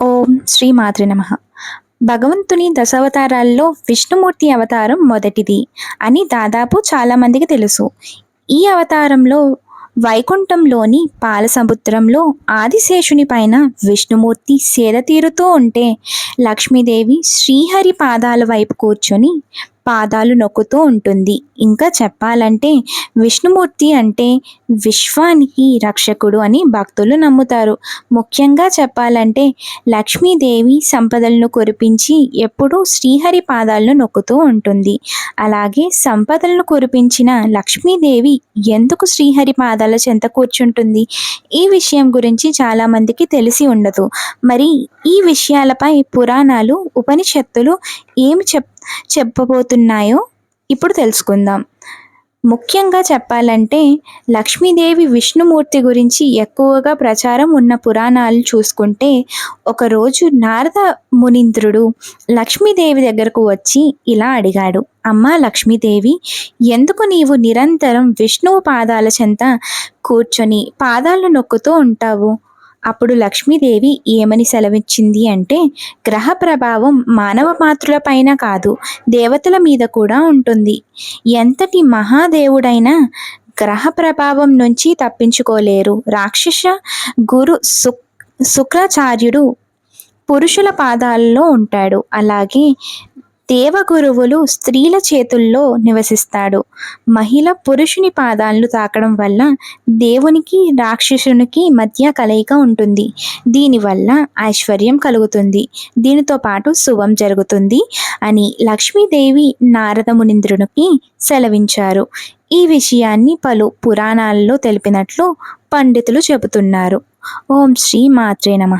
ఓం శ్రీ మాతృ నమ. భగవంతుని దశావతారాల్లో విష్ణుమూర్తి అవతారం మొదటిది అని దాదాపు చాలామందికి తెలుసు. ఈ అవతారంలో వైకుంఠంలోని పాలసముద్రంలో ఆదిశేషుని పైన విష్ణుమూర్తి సేద తీరుతూ ఉంటే లక్ష్మీదేవి శ్రీహరి పాదాల వైపు కూర్చొని పాదాలు నొక్కుతూ ఉంటుంది. ఇంకా చెప్పాలంటే విష్ణుమూర్తి అంటే విశ్వానికి రక్షకుడు అని భక్తులు నమ్ముతారు. ముఖ్యంగా చెప్పాలంటే లక్ష్మీదేవి సంపదలను కురిపించి ఎప్పుడూ శ్రీహరి పాదాలను నొక్కుతూ ఉంటుంది. అలాగే సంపదలను కురిపించిన లక్ష్మీదేవి ఎందుకు శ్రీహరి పాదాల చెంత కూర్చుంటుంది? ఈ విషయం గురించి చాలామందికి తెలిసి ఉండదు. మరి ఈ విషయాలపై పురాణాలు ఉపనిషత్తులు ఏమి చెప్ చెప్పబోతున్నాయో ఇప్పుడు తెలుసుకుందాం. ముఖ్యంగా చెప్పాలంటే లక్ష్మీదేవి విష్ణుమూర్తి గురించి ఎక్కువగా ప్రచారం ఉన్న పురాణాలు చూసుకుంటే ఒకరోజు నారద మునీంద్రుడు లక్ష్మీదేవి దగ్గరకు వచ్చి ఇలా అడిగాడు అమ్మా లక్ష్మీదేవి ఎందుకు నీవు నిరంతరం విష్ణువు పాదాల చెంత కూర్చొని పాదాలను నొక్కుతూ ఉంటావు? అప్పుడు లక్ష్మీదేవి ఏమని సెలవిచ్చింది అంటే గ్రహ ప్రభావం మానవ మాతృలపైన కాదు దేవతల మీద కూడా ఉంటుంది. ఎంతటి మహాదేవుడైనా గ్రహ ప్రభావం నుంచి తప్పించుకోలేరు. రాక్షస గురు శుక్రాచార్యుడు పురుషుల పాదాల్లో ఉంటాడు. అలాగే దేవగురువులు స్త్రీల చేతుల్లో నివసిస్తాడు. మహిళ పురుషుని పాదాలను తాకడం వల్ల దేవునికి రాక్షసునికి మధ్య కలయిక ఉంటుంది. దీనివల్ల ఐశ్వర్యం కలుగుతుంది. దీనితో పాటు శుభం జరుగుతుంది అని లక్ష్మీదేవి నారద మునింద్రునికి సెలవించారు. ఈ విషయాన్ని పలు పురాణాల్లో తెలిపినట్లు పండితులు చెబుతున్నారు. ఓం శ్రీ మాత్రే నమ.